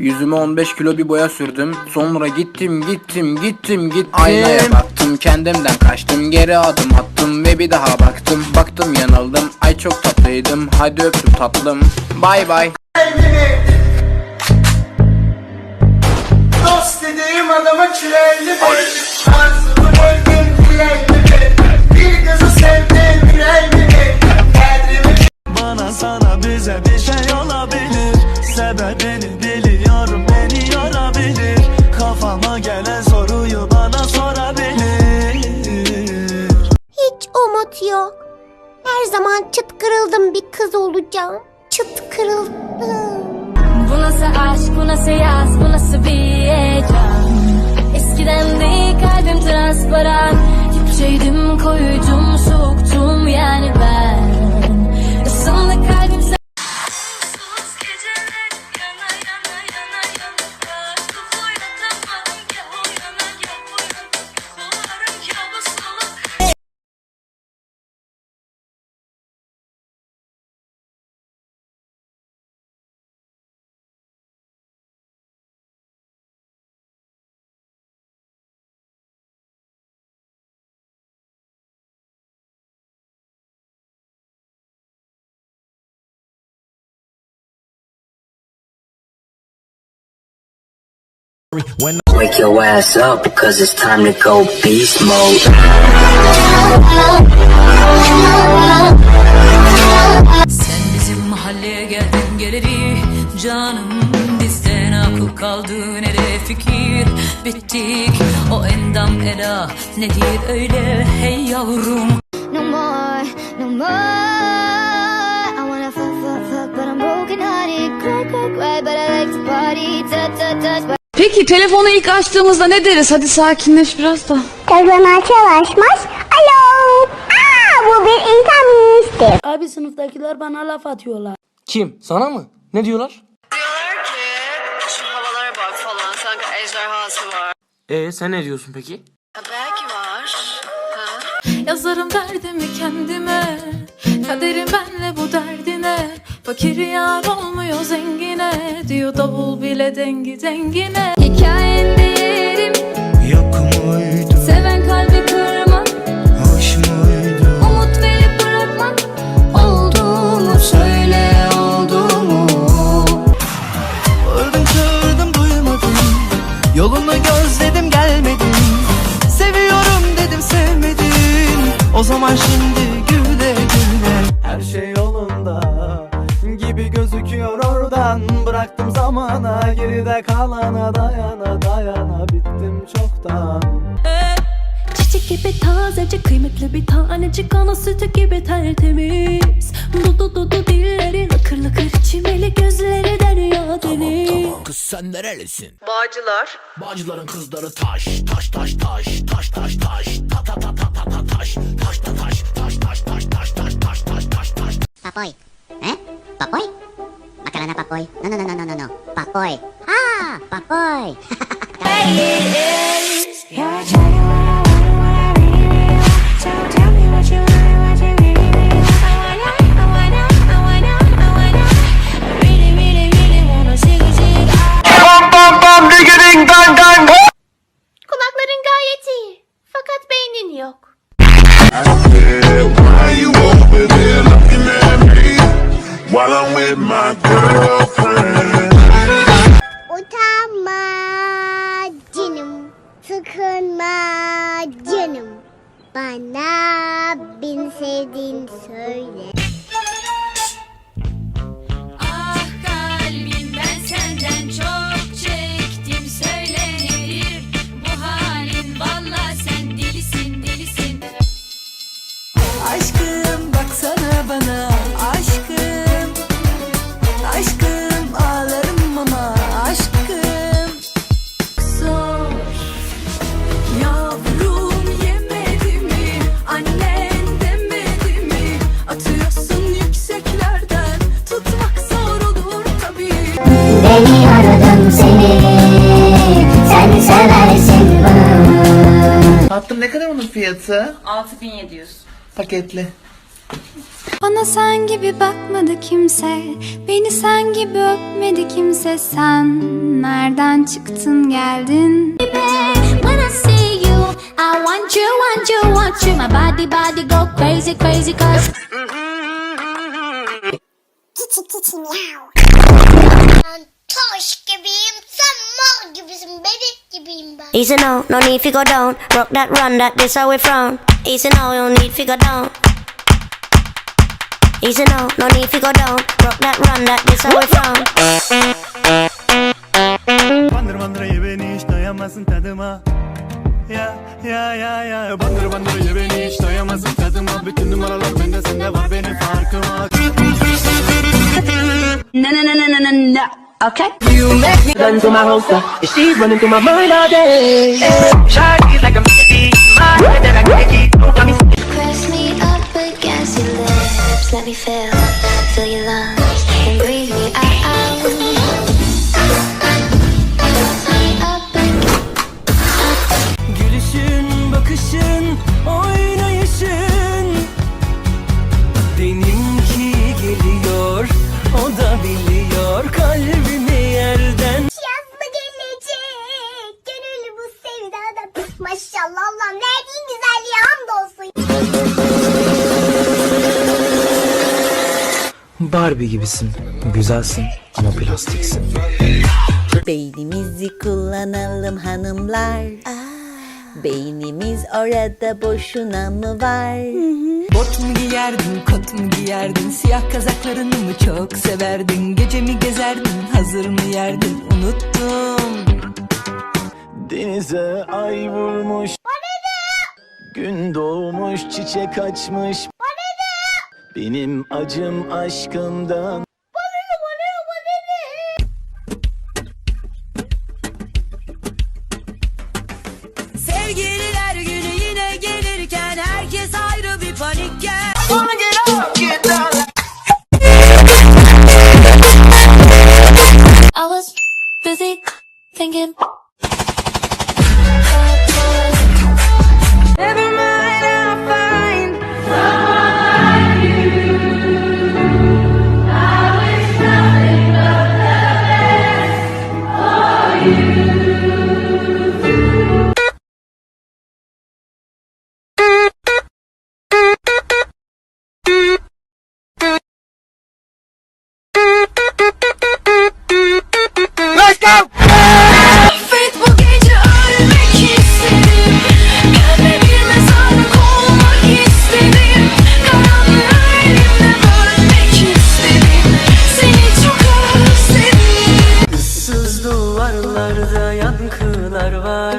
Yüzüme 15 kilo bir boya sürdüm. Sonra gittim gittim gittim gittim. Aynaya baktım kendimden kaçtım. Geri adım attım ve bir daha baktım. Baktım yanıldım. Ay çok tatlıydım. Hadi öptüm tatlım. Bay bay. Dost dediğim adama çileli bir dileyli bir Bir kızı sevdim yüreğimi bir Kendimi Bana sana bize bir şey olabilir Sebebini biliyorum zaman çıt kırıldım bir kız olacağım. Çıt kırıldım. Bu nasıl aşk, bu nasıl yaz, bu nasıl bir heyecan Wake your ass up because it's time to go beast mode. Sen bizim mahalleye geldin geleri Canım bizden akıl kaldı nereye fikir Bittik o endam ela Nedir öyle hey yavrum No more, no more. I wanna fuck, fuck, fuck, but I'm broken hearted. Cry, cry, cry, but I like to party. Touch, touch, touch, Peki telefonu ilk açtığımızda ne deriz? Hadi sakinleş biraz da. Telefon çalışmaz. Alo. Aa, bu bir insanmıştır. Abi sınıftakiler bana laf atıyorlar. Kim? Sana mı? Ne diyorlar? Diyorlar ki şu havalara bak falan sanki ejderhası var. Ee sen ne diyorsun peki? Ha, belki var. Ha? Yazarım derdimi kendime Kaderim benle bu derdine Fakir yar olmuyor zengine Diyor. Davul bile dengi dengine. Hikayende geride kalana dayana dayana Bittim çoktan Çiçek gibi tazecik kıymetli bir tanecik Ana sütü gibi tertemiz Du du du du dilleri lıkır lıkır Çimeli gözleri derya deniz Kız sen nerelisin? Bağcılar. Bağcıların kızları taş, taş taş taş, taş taş taş, ta ta ta ta ta ta taş, taş ta taş, taş taş taş taş taş taş taş taş taş. Papoy. Eh? Papoy? Makarana papoy. No, no, no, no, no, no. Papoy. Papoy! Canım. Bana beni sevdiğini söyle. Aradım seni. Sen seversin bunu. Tatlım ne kadar onun fiyatı? 6700. Paketli. Bana sen gibi bakmadı kimse Beni sen gibi öpmedi kimse Sen nereden çıktın geldin When I see you, I want you, want you, want you. My body, body go crazy, crazy, cause Ben taş gibiyim, sen mal gibisin, bebek gibiyim ben. Easy no, no need to go down. Rock that run, that this how we frown. Easy no, no need to go down. Easy no, no need to go down. Rock that run, that this how we frown. Bandır bandır ye beni hiç doyamazsın tadıma Ya ya ya ya Bandır bandır ye beni hiç doyamazsın tadıma Bütün numaralar bende sende var benim farkıma no no no no no no. Okay. You make me run to my holster uh, She's running through my mind all day. Shawty's like a melody My head that I can't keep Don't got me Press me up against your lips Let me feel, feel your lungs Barbie gibisin, güzelsin ama plastiksin. Beynimizi kullanalım hanımlar. Beynimiz orada boşuna mı var? Bot mu giyerdin, kot mu giyerdin? Siyah kazaklarını mı çok severdin? Gece mi gezerdin, hazır mı yerdin? Unuttum Denize ay vurmuş. Gün doğmuş, çiçek açmış Benim acım aşkımdan yankılar var.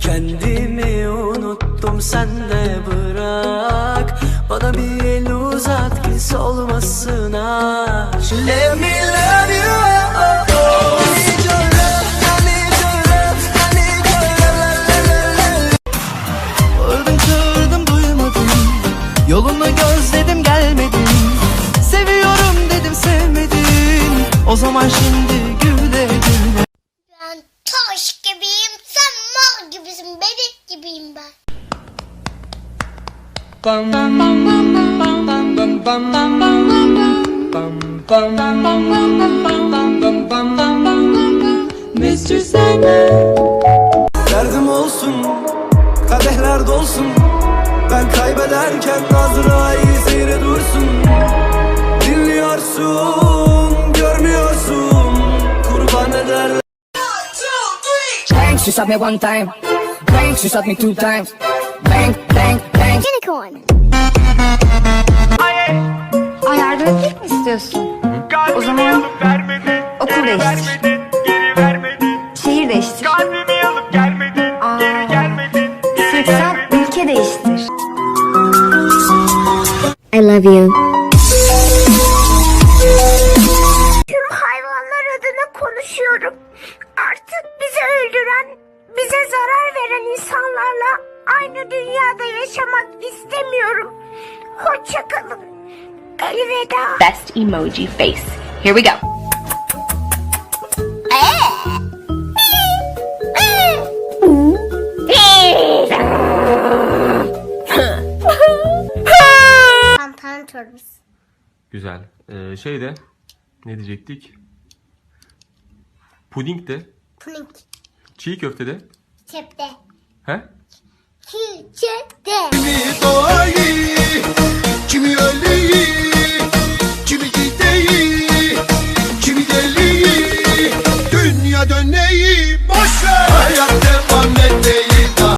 Kendimi unuttum sen de bırak. Bana bir el uzat ki solmasın ha Let me love you. Oh, oh. Bağırdım çağırdım duymadın Yolunu gözledim gelmedin Seviyorum dedim sevmedin O zaman şimdi Mr. Sandman Derdim olsun, kadehler dolsun Ben kaybederken Azrail seyre dursun Dinliyorsun, görmüyorsun Kurban ederler Bang, she shot me one time. Bang, she shot me two times. Bang, bang, bang. Unicorn. Ay yardım etmek mi istiyorsun? O zaman okul değiştir. Şehir değiştir. Aa, Sıksan ülke değiştir. I love you Tüm hayvanlar adına konuşuyorum. Artık bizi öldüren, bize zarar veren insanlarla aynı dünyada yaşamak istemiyorum. Hoşçakalın. Elveda. Best emoji face. Here we go. Çorbası. Güzel. Ee, şey de ne diyecektik? Puding de, Puding. çiğ köfte de. Çepte. He? Çepte. Kimi doğayı, kimi öleyi